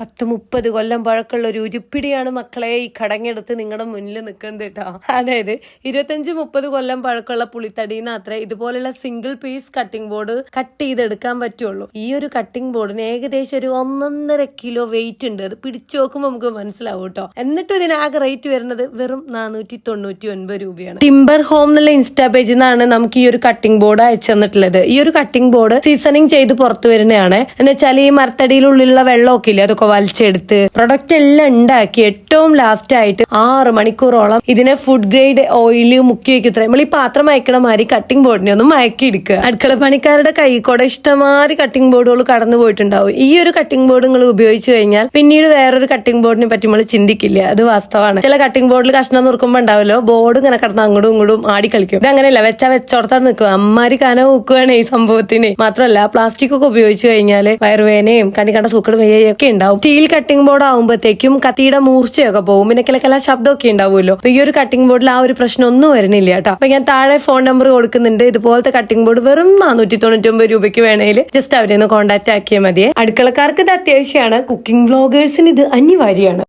പത്ത് മുപ്പത് കൊല്ലം പഴക്കമുള്ള ഒരു ഉരുപ്പിടിയാണ് മക്കളെ ഈ കടങ്ങെടുത്ത് നിങ്ങളുടെ മുന്നിൽ നിൽക്കുന്നത് കേട്ടോ. അതായത് ഇരുപത്തഞ്ച് മുപ്പത് കൊല്ലം പഴക്കമുള്ള പുളിത്തടിന്ന് അത്രേ ഇതുപോലുള്ള single piece cutting board cut ചെയ്തെടുക്കാൻ പറ്റുള്ളൂ. ഈ ഒരു കട്ടിംഗ് ബോർഡിന് ഏകദേശം ഒരു ഒന്നൊന്നര കിലോ വെയിറ്റ് ഉണ്ട്. അത് പിടിച്ചു നോക്കുമ്പോൾ നമുക്ക് മനസ്സിലാവും കേട്ടോ. എന്നിട്ടും ഇതിനാകെ റേറ്റ് വരുന്നത് വെറും നാനൂറ്റി തൊണ്ണൂറ്റി ഒൻപത് രൂപയാണ്. ടിംബർ ഹോം എന്നുള്ള ഇൻസ്റ്റാ പേജിൽ നിന്നാണ് നമുക്ക് ഈ ഒരു കട്ടിംഗ് ബോർഡ് അയച്ചു തന്നിട്ടുള്ളത്. ഈ ഒരു കട്ടിംഗ് ബോർഡ് സീസണിങ് ചെയ്ത് പുറത്തു വരുന്നതാണ്. എന്ന് വെച്ചാൽ ഈ മരത്തടിയിലുള്ളിലുള്ള വെള്ളമൊക്കെ ഇല്ലേ അതൊക്കെ വലിച്ചെടുത്ത് പ്രൊഡക്റ്റ് എല്ലാം ഉണ്ടാക്കി ഏറ്റവും ലാസ്റ്റ് ആയിട്ട് ആറ് മണിക്കൂറോളം ഇതിനെ ഫുഡ് ഗ്രേഡ് ഓയിൽ മുക്കി വെക്കത്ര. നമ്മൾ ഈ പാത്രം അയക്കണ മാതിരി കട്ടിംഗ് ബോർഡിനെ ഒന്ന് മയക്കി എടുക്കുക അടുക്കള പണിക്കാരുടെ കൈ കൂടെ ഇഷ്ടമാതിരി കട്ടിംഗ് ബോർഡുകൾ കടന്നു പോയിട്ടുണ്ടാവും. ഈ ഒരു കട്ടിംഗ് ബോർഡ് നിങ്ങൾ ഉപയോഗിച്ചു കഴിഞ്ഞാൽ പിന്നീട് വേറൊരു കട്ടിംഗ് ബോർഡിനെ പറ്റി നമ്മൾ ചിന്തിക്കില്ല. അത് വാസ്തവമാണ്. ചില കട്ടിംഗ് ബോർഡിൽ കഷ്ണം നുറുക്കുമ്പോൾ ഉണ്ടാവല്ലോ ബോർഡ് ഇങ്ങനെ കടന്ന് അങ്ങോട്ടും ഇങ്ങോട്ടും ആടി കളിക്കും. ഇത് അങ്ങനെയല്ല വെച്ച വെച്ചോടത്താണ് നിൽക്കുക. അമ്മാരി കന ഊക്കുകയാണ് ഈ സംഭവത്തിന്. മാത്രമല്ല പ്ലാസ്റ്റിക് ഒക്കെ ഉപയോഗിച്ചു കഴിഞ്ഞാൽ വയറുവേനയും കണി കണ്ട സൂക്കട് ഒക്കെ ഉണ്ടാവും. സ്റ്റീൽ കട്ടിംഗ് ബോർഡ് ആകുമ്പോഴത്തേക്കും കത്തിയുടെ മൂർച്ചയൊക്കെ പോകും. പിന്നെ കിലക്കല ശബ്ദമൊക്കെ ഉണ്ടാവുമല്ലോ. അപ്പൊ ഈ ഒരു കട്ടിംഗ് ബോർഡിൽ ആ ഒരു പ്രശ്നം ഒന്നും വരുന്നില്ല കേട്ടോ. അപ്പൊ ഞാൻ താഴെ ഫോൺ നമ്പർ കൊടുക്കുന്നുണ്ട്. ഇതുപോലത്തെ കട്ടിംഗ് ബോർഡ് വെറും നാനൂറ്റി തൊണ്ണൂറ്റി ഒമ്പത് രൂപയ്ക്ക് വേണമെങ്കിൽ ജസ്റ്റ് അവരെ ഒന്ന് കോൺടാക്ട് ആക്കിയാൽ മതിയെ. അടുക്കളക്കാർക്ക് ഇത് അത്യാവശ്യമാണ്. കുക്കിംഗ് ബ്ലോഗേഴ്സിന് ഇത് അനിവാര്യമാണ്.